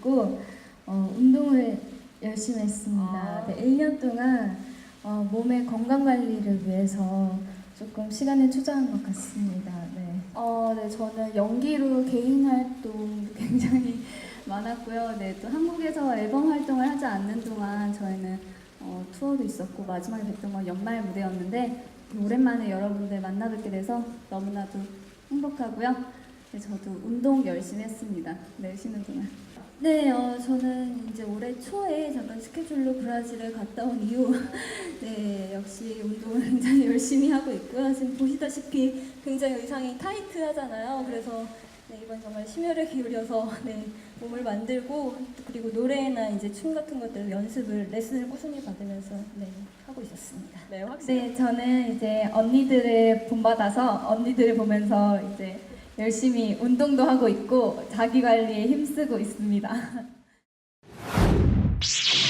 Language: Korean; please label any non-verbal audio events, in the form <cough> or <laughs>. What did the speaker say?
있고 어, 운동을 열심히 했습니다. 아. 네, 1년 동안 어, 몸의 건강 관리를 위해서 조금 시간을 투자한 것 같습니다. 네. 어, 네, 저는 연기로 개인 활동 <laughs> 굉장히 많았고요. 네, 또 한국에서 앨범 활동을 하지 않는 동안 저희는 어, 투어도 있었고 마지막에 뵀던 건 연말 무대였는데 오랜만에 여러분들 만나 뵙게 돼서 너무나도 행복하고요. 네, 저도 운동 열심히 했습니다. 네, 쉬는 동안. 네, 어, 저는 이제 올해 초에 잠깐 스케줄로 브라질을 갔다 온 이후 <laughs> 네, 역시 운동을 굉장히 열심히 하고 있고요. 지금 보시다시피 굉장히 의상이 타이트하잖아요. 그래서 네, 이번 정말 심혈을 기울여서 <laughs> 네, 몸을 만들고 그리고 노래나 이제 춤 같은 것들 연습을 레슨을 꾸준히 받으면서 네, 하고 있었습니다. 네, 확실히 네, 저는 이제 언니들을 본받아서 언니들을 보면서 이제 열심히 운동도 하고 있고 자기 관리에 힘쓰고 있습니다. <laughs>